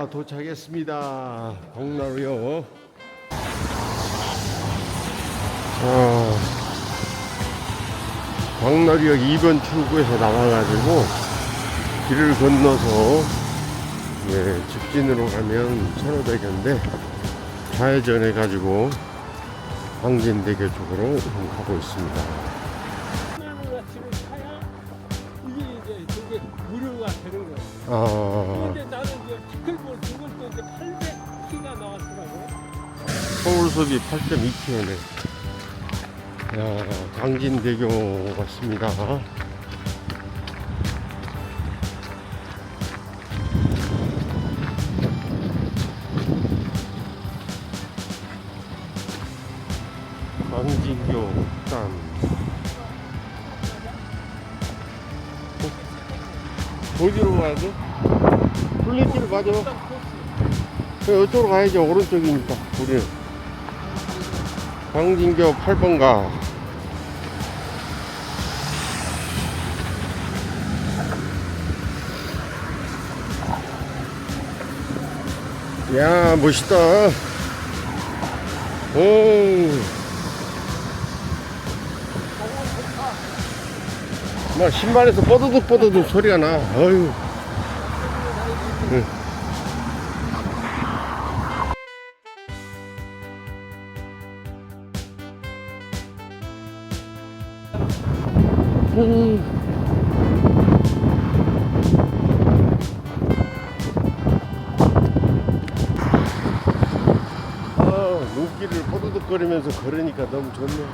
자 도착했습니다. 광나루요. 자 광나루역 2번 출구에서 나와가지고 길을 건너서 예, 직진으로 가면 천호대교인데 좌회전해가지고 광진대교 쪽으로 가고 있습니다. 이게 이제 무료가 되는 거예요. 아 서울숲이 8.2km네. 야, 광진대교 같습니다. 광진교 단 어? 어디로 가야 돼? 풀리길 맞아. 그 이쪽으로 가야죠. 오른쪽이니까, 우리는. 광진교 8번가. 야, 멋있다. 오. 막 신발에서 뻐드득 뻐드득 소리가 나. 어휴. 아, 눈길을 뽀드득거리면서 걸으니까 너무 좋네.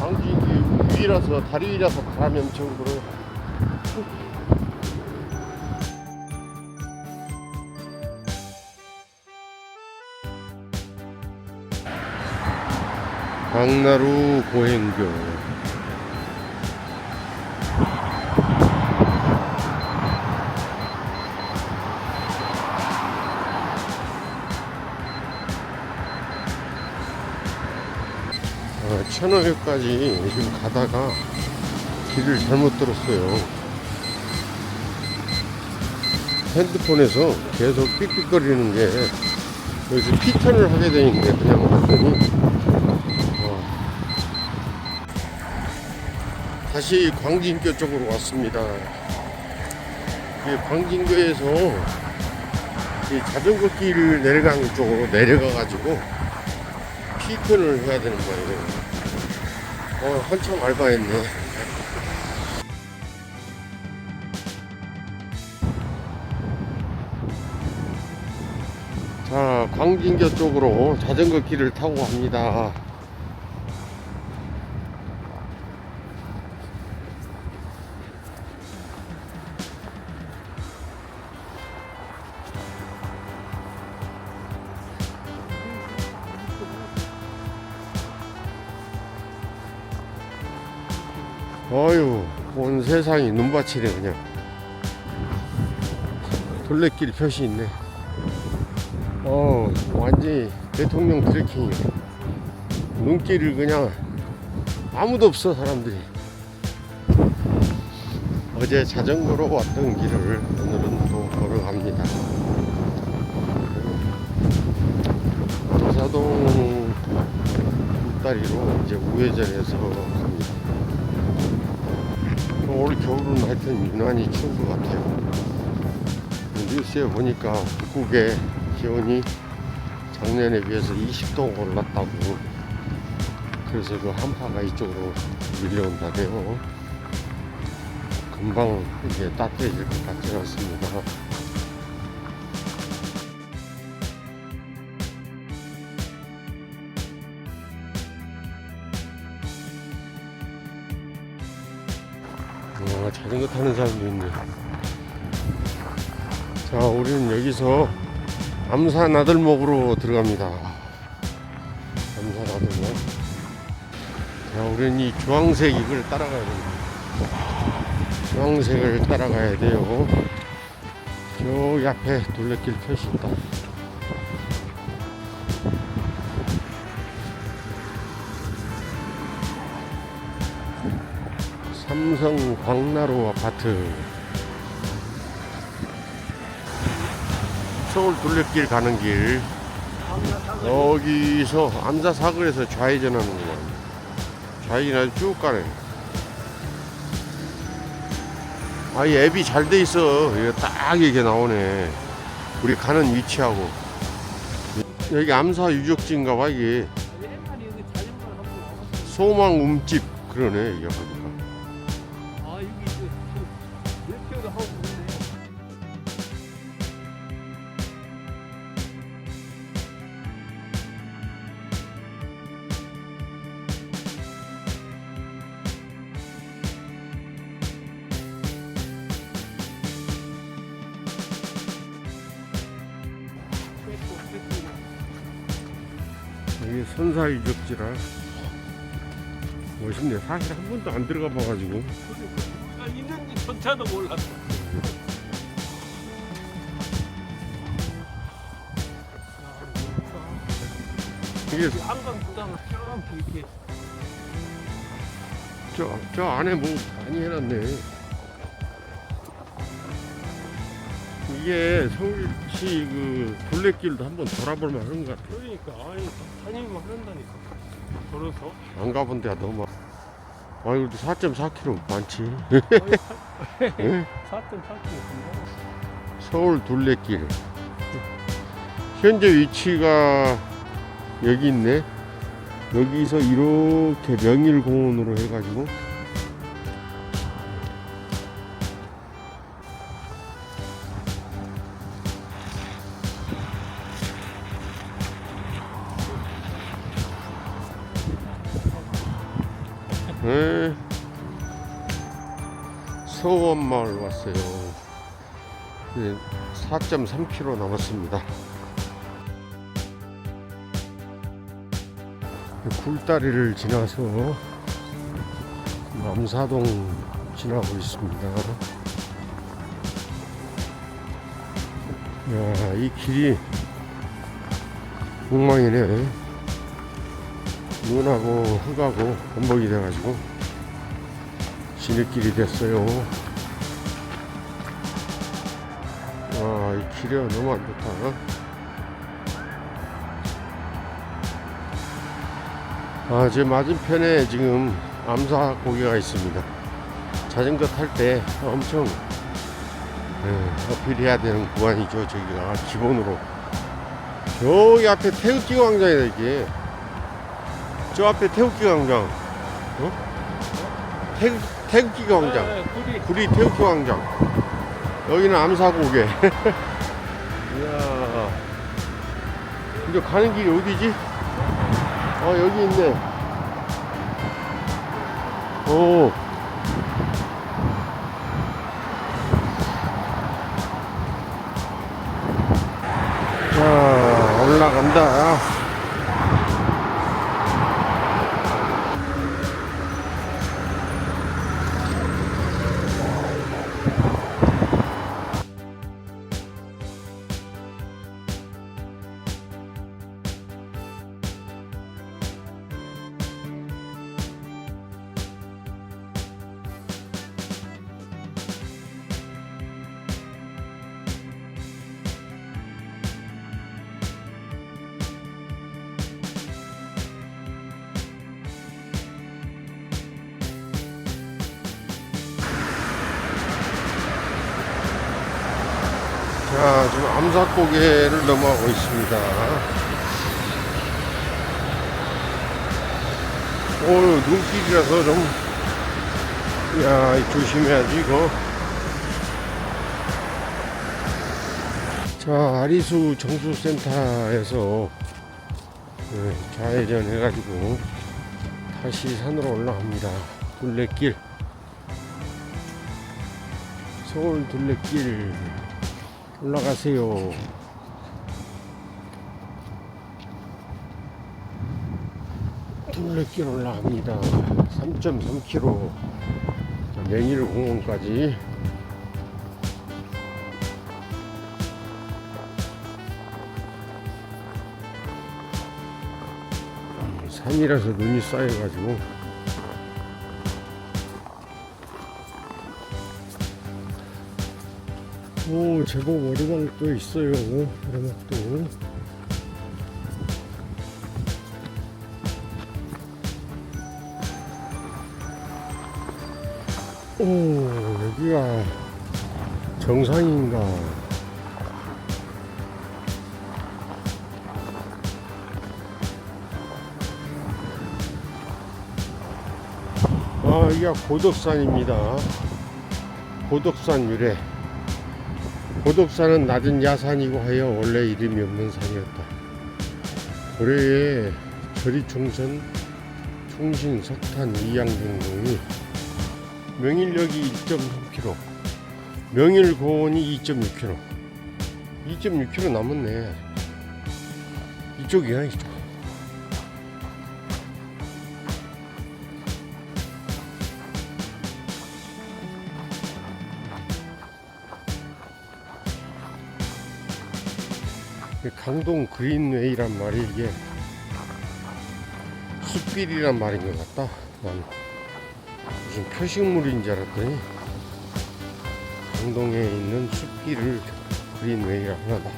광진이 위라서 다리 위라서 바람이 엄청 불어 요. 광나루 고행교 어, 천호역까지 지금 가다가 길을 잘못 들었어요. 핸드폰에서 계속 삑삑거리는 게 여기서 피턴을 하게 되는데 그냥 갔더니 다시 광진교 쪽으로 왔습니다. 이 광진교에서 이 자전거 길 내려가는 쪽으로 내려가 가지고 피턴을 해야 되는 거예요. 어, 한참 알바했네. 자, 광진교 쪽으로 자전거 길을 타고 갑니다. 어휴, 온 세상이 눈밭이네, 그냥. 둘레길 표시 있네. 어, 완전히 대통령 트레킹이네. 눈길을 그냥 아무도 없어, 사람들이. 어제 자전거로 왔던 길을 오늘은 또 걸어갑니다. 남사동 다리로 이제 우회전해서 갑니다. 올 겨울은 하여튼 유난히 추운 것 같아요. 뉴스에 보니까 북극의 기온이 작년에 비해서 20도 올랐다고 그래서 그 한파가 이쪽으로 밀려온다네요. 금방 이게 따뜻해질 것 같지 않습니다. 와, 자전거 타는 사람도 있네. 자, 우리는 여기서 암사 나들목으로 들어갑니다. 암사 나들목. 자, 우리는 이 주황색 이걸 따라가야 됩니다. 주황색을 따라가야 돼요. 저기 앞에 둘레길 표시 있다. 삼성 광나루 아파트. 서울 둘레길 가는 길. 여기서 암사 사거리에서 좌회전하는구만 좌회전 아주 쭉 가네. 아이 앱이 잘 돼 있어. 이거 딱 이게 나오네. 우리 가는 위치하고. 여기 암사 유적지인가 봐 이게. 여기 와봤어. 소망 움집. 그러네 이게 선사 유적지라. 멋있네. 사실 한 번도 안 들어가 봐가지고. 아, 있는지 전차도 몰랐어. 이게 이 한강 구당을 쭉 이렇게. 저, 저 안에 뭐 많이 해놨네 이게 서울시 그 둘레길도 한번 돌아볼 만한 것 같아 그러니까 아니 다니면 한다니까. 걸어서. 안 가본 데가 너무 많아 아 이것도 4.4km 많지 4.4km. 서울 둘레길 현재 위치가 여기 있네 여기서 이렇게 명일공원으로 해가지고 4.3km 남았습니다. 굴다리를 지나서 남사동 지나고 있습니다. 야, 이 길이 엉망이네. 눈하고 흙하고 범벅이 돼가지고 지느길이 됐어요. 아, 이 길이 너무 안 좋다. 아, 제 맞은편에 지금 암사 고개가 있습니다. 자전거 탈 때 엄청 예, 어필해야 되는 구간이죠. 저기가 기본으로. 저기 앞에 태극기 광장이다 이게. 저 앞에 태극기 광장. 어? 태극, 태극기 광장. 네, 굴이 구리 태극기 광장. 여기는 암사고개. 이제 가는 길이 어디지? 어, 여기 있네. 오. 자, 올라간다. 자, 지금 암사고개를 넘어가고 있습니다. 오, 눈길이라서 좀, 야, 이 조심해야지, 이거. 자, 아리수 정수센터에서 네, 좌회전 해가지고 다시 산으로 올라갑니다. 둘레길. 서울 둘레길. 올라가세요. 둘레길 올라갑니다. 3.3km 맹일 공원까지 산이라서 눈이 쌓여가지고 오 제법 오르막도 있어요. 오르막도. 오 여기가 정상인가? 아 여기가 고덕산입니다. 고덕산 유래 고덕산은 낮은 야산이고 하여 원래 이름이 없는 산이었다. 올해에 저리총선 총신 석탄 이양등동이 명일역이 1.3km 명일고원이 2.6km 2.6km 남았네. 이쪽이야 이쪽 강동 그린웨이란 말이 이게 숲길이란 말인 것 같다. 난 무슨 표식물인 줄 알았더니 강동에 있는 숲길을 그린웨이라고 하다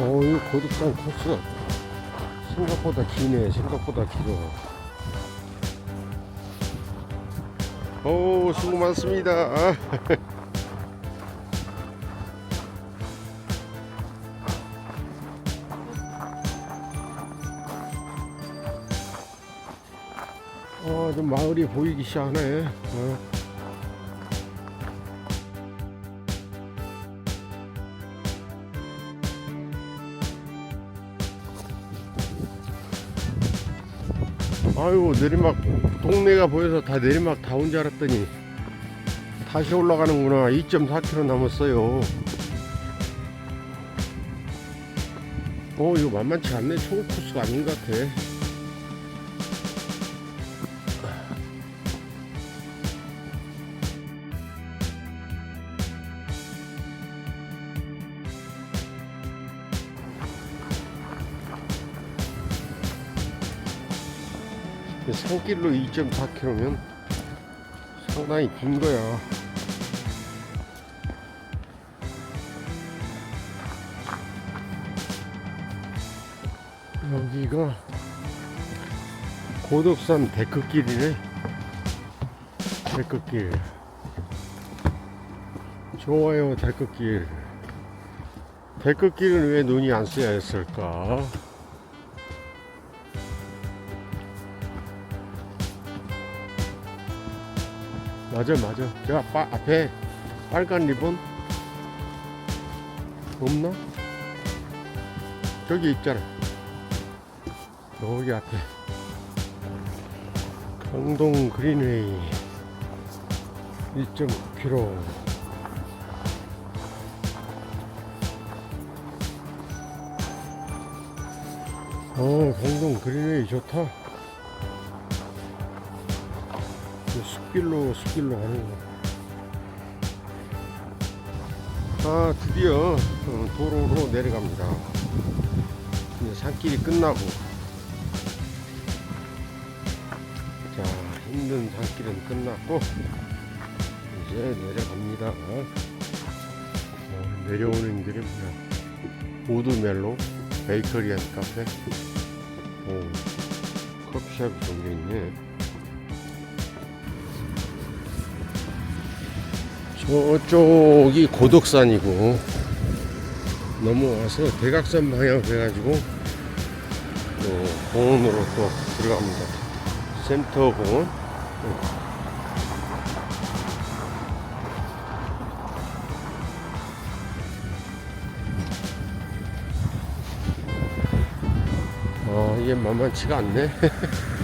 어, 이 고득산 코스 생각보다 기네 생각보다 길어. 오 수고 많습니다 마을이 보이기 시작하네. 어. 아이고 내리막 동네가 보여서 다 내리막 다 온 줄 알았더니 다시 올라가는구나 2.4km 남았어요 어 이거 만만치 않네 초급 코스가 아닌 것 같아 산길로 2.4km면 상당히 긴 거야. 여기가 고덕산 데크길이네. 데크길. 좋아요, 데크길. 데크길은 왜 눈이 안 쓰여 했을까? 맞아 맞아. 저 아빠 앞에 빨간 리본 없나? 저기 있잖아. 여기 앞에. 강동 그린웨이 1.9km 어 강동 그린웨이 좋다 숲길로 숲길로 가는 거. 아 드디어 어, 도로로 내려갑니다. 이제 산길이 끝나고 자 힘든 산길은 끝났고 이제 내려갑니다. 어, 내려오는 길에 뭐야 우드멜로 베이커리 앤 카페 오 커피숍이 정해 있네. 저쪽이 고덕산이고 넘어와서 대각선 방향 돼가지고 또 공원으로 또 들어갑니다. 센터 공원. 어, 이게 만만치가 않네.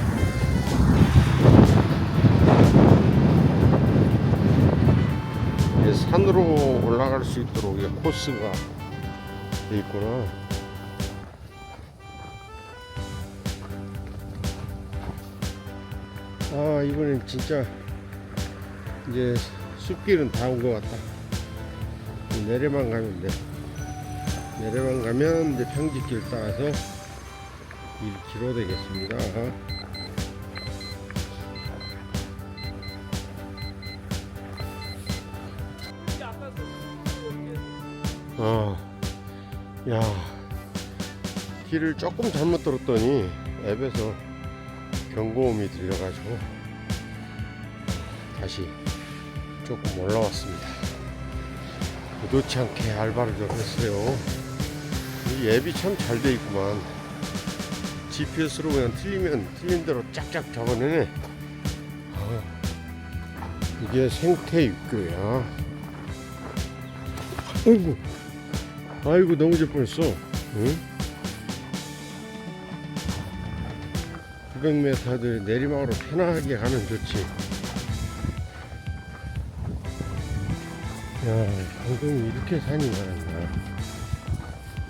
산으로 올라갈 수 있도록 이게 코스가 돼 있구나. 아 이번엔 진짜 이제 숲길은 다 온 것 같다. 내려만 가면 돼. 내려만 가면 이제 평지길 따라서 1km 되겠습니다. 어, 야, 길을 조금 잘못 들었더니 앱에서 경고음이 들려가지고 다시 조금 올라왔습니다. 의도치 않게 알바를 좀 했어요. 이 앱이 참 잘 돼 있구만. GPS로 그냥 틀리면 틀린 대로 짝짝 적어내네. 아, 이게 생태 육교야. 아이고, 아이고 넘어질 뻔했어. 응? 900m들 내리막으로 편하게 가면 좋지. 야, 강동이 이렇게 산이 많았나?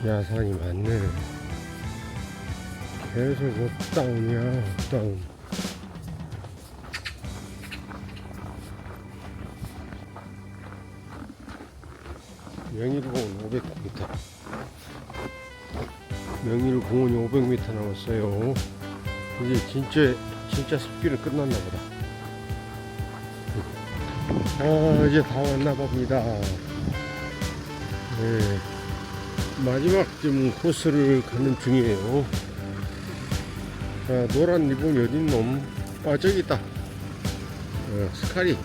야, 산이 많네. 계속 업다운이야, 업다운. 명일공원 500m. 명일공원이 500m 남았어요. 이제 진짜, 진짜 습기는 끝났나 보다. 아, 이제 다 왔나 봅니다. 네. 마지막 좀 코스를 가는 중이에요. 자, 노란 리본이 어딨놈? 아, 저기 있다. 어, 스카리.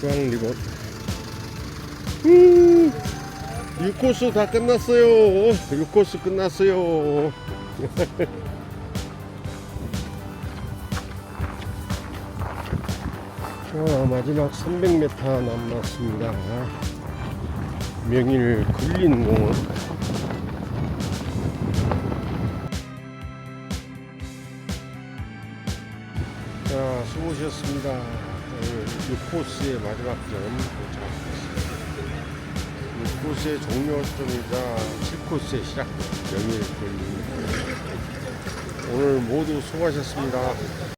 주황 리본. 음, 6코스 다 끝났어요. 6코스 끝났어요. 자, 마지막 300m 남았습니다. 명일 근린공원. 자, 수고하셨습니다. 오늘 6코스의 마지막 점 도착했습니다. 6코스의 종료점이자 7코스의 시작 명일 근린. 오늘 모두 수고하셨습니다.